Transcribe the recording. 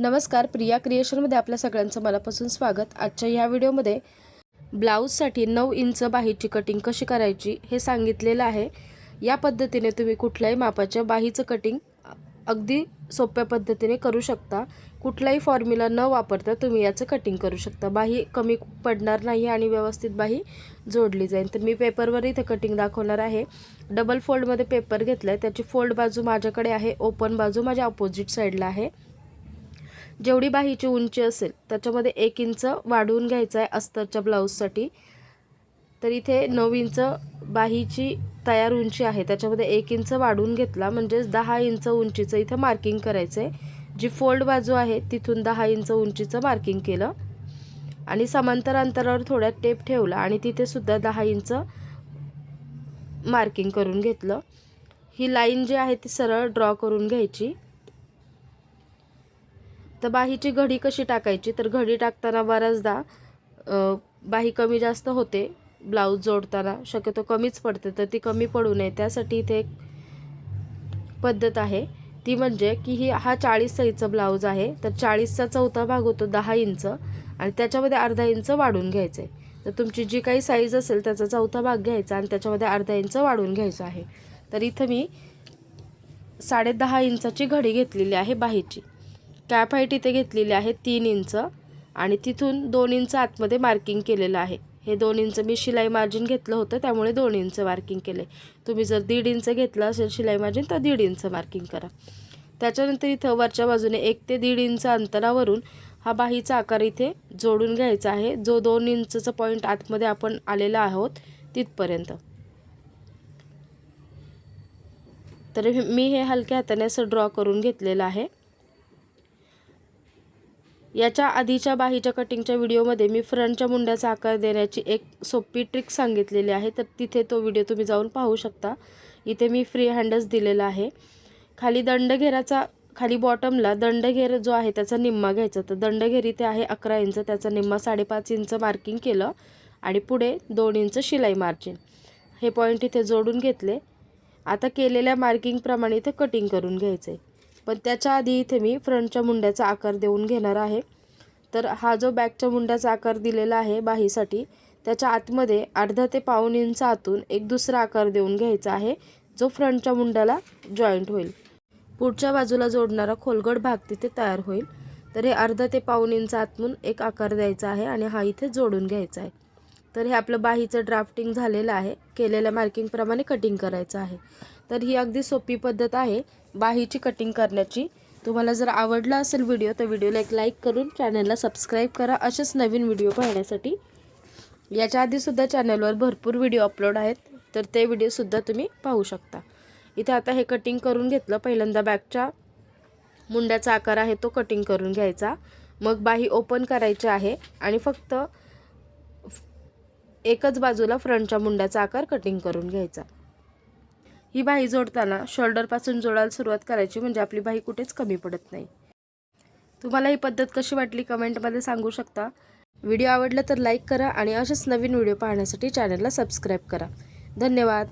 नमस्कार प्रिया क्रिएशनमध्ये आपल्या सगळ्यांचं मनापासून स्वागत. आजच्या ह्या व्हिडिओमध्ये ब्लाऊजसाठी नऊ इंच बाहीची कटिंग कशी करायची हे सांगितलेलं आहे. या पद्धतीने तुम्ही कुठल्याही मापाच्या बाहीचं कटिंग अगदी सोप्या पद्धतीने करू शकता. कुठलाही फॉर्म्युला न वापरता तुम्ही याचं कटिंग करू शकता. बाही कमी पडणार नाही आणि व्यवस्थित बाही जोडली जाईल. तर मी पेपरवर इथं कटिंग दाखवणार आहे. डबल फोल्डमध्ये पेपर घेतला आहे त्याची फोल्ड बाजू माझ्याकडे आहे. ओपन बाजू माझ्या अपोजिट साईडला आहे. जेवढी बाहीची उंची असेल त्याच्यामध्ये एक इंच वाढवून घ्यायचं आहे अस्तरच्या ब्लाऊजसाठी. तर इथे नऊ इंच बाहीची तयार उंची आहे त्याच्यामध्ये एक इंच वाढवून घेतला म्हणजेच दहा इंच उंचीचं इथं मार्किंग करायचं आहे जी फोल्ड बाजू आहे तिथून दहा इंच उंचीचं मार्किंग केलं. आणि समांतर अंतरावर थोड्या टेप ठेवला आणि तिथेसुद्धा दहा इंच मार्किंग करून घेतलं. ही लाईन जी आहे ती सरळ ड्रॉ करून घ्यायची. तर बाहीची घडी कशी टाकायची? तर घडी टाकताना बऱ्याचदा बाही कमी जास्त होते ब्लाऊज जोडताना. शक्यतो कमीच पडते तर ती कमी पडू नये. त्यासाठी इथे एक पद्धत आहे. ती म्हणजे की ही हा चाळीस साईजचा ब्लाऊज आहे. तर चाळीसचा चौथा भाग होतो दहा इंच आणि त्याच्यामध्ये अर्धा इंच वाढून घ्यायचं. आहे तर तुमची जी काही साईज असेल त्याचा चौथा भाग घ्यायचा आणि त्याच्यामध्ये अर्धा इंच वाढून घ्यायचं आहे. तर इथं मी साडे दहा इंचाची घडी घेतलेली आहे बाहीची. कॅप हाईट इथे घेतलेली आहे तीन इंच आणि तिथून दोन इंच आतमध्ये मार्किंग केलेलं आहे. हे दोन इंच मी शिलाई मार्जिन घेतलं होतं त्यामुळे दोन इंच मार्किंग केले. तुम्ही जर दीड इंच घेतलं असेल शिलाई मार्जिन तर दीड इंच मार्किंग करा. त्याच्यानंतर इथं वरच्या बाजूने एक ते दीड इंच अंतरावरून हा बाहीचा आकार इथे जोडून घ्यायचा आहे. जो दोन इंचचा पॉईंट आतमध्ये आपण आलेला आहोत तिथपर्यंत. तर मी हे हलक्या हाताने असं ड्रॉ करून घेतलेलं आहे. याच्या आधीच्या बाहीच्या कटिंगच्या व्हिडिओमध्ये मी फ्रंटच्या मुंड्याचा आकार देण्याची एक सोपी ट्रिक सांगितलेली आहे. तर तिथे तो व्हिडिओ तुम्ही जाऊन पाहू शकता. इथे मी फ्री हँडच दिलेला आहे. खाली दंडघेराचा खाली बॉटमला दंडघेर जो आहे त्याचा निम्मा घ्यायचा. तर दंडघेर इथे आहे अकरा इंच. त्याचा निम्मा साडेपाच इंच मार्किंग केलं आणि पुढे दोन इंच शिलाई मार्जिन हे पॉईंट इथे जोडून घेतले. आता केलेल्या मार्किंगप्रमाणे इथे कटिंग करून घ्यायचं आहे पण त्याच्या आधी इथे मी फ्रंटच्या मुंड्याचा आकार देऊन घेणार आहे. तर हा जो बॅकच्या मुंड्याचा आकार दिलेला आहे बाहीसाठी त्याच्या आतमध्ये अर्धा ते पाऊन इंच आतून एक दुसरा आकार देऊन घ्यायचा आहे जो फ्रंटच्या मुंड्याला जॉईंट होईल. पुढच्या बाजूला जोडणारा खोलगट भाग तिथे तयार होईल. तर हे अर्धा ते पाऊन इंच आतून एक आकार द्यायचा आहे आणि हा इथे जोडून घ्यायचा आहे. तर हे आपलं बाहीचं ड्राफ्टिंग झालेलं आहे. केलेल्या मार्किंगप्रमाणे कटिंग करायचं आहे. तर ही अगदी सोपी पद्धत आहे बाहीची कटिंग करण्याची. तुम्हाला जर आवडला असेल व्हिडिओ तर व्हिडिओला एक लाईक करून चॅनलला सबस्क्राईब करा. असेच नवीन व्हिडिओ पाहण्यासाठी. याच्या आधीसुद्धा चॅनलवर भरपूर व्हिडिओ अपलोड आहेत तर ते व्हिडिओसुद्धा तुम्ही पाहू शकता. इथे आता हे कटिंग करून घेतलं. पहिल्यांदा बॅगच्या मुंड्याचा आकार आहे तो कटिंग करून घ्यायचा. मग बाही ओपन करायची आहे आणि फक्त एकच बाजूला फ्रंटच्या मुंड्याचा आकार कटिंग करून घ्यायचा. ही बाही जोडताना शोल्डरपासून जोडायला सुरुवात करायची म्हणजे आपली बाही कुठेच कमी पडत नाही. तुम्हाला ही पद्धत कशी वाटली कमेंटमध्ये सांगू शकता. व्हिडिओ आवडला तर लाईक करा आणि असेच नवीन व्हिडिओ पाहण्यासाठी चॅनलला सबस्क्राईब करा. धन्यवाद.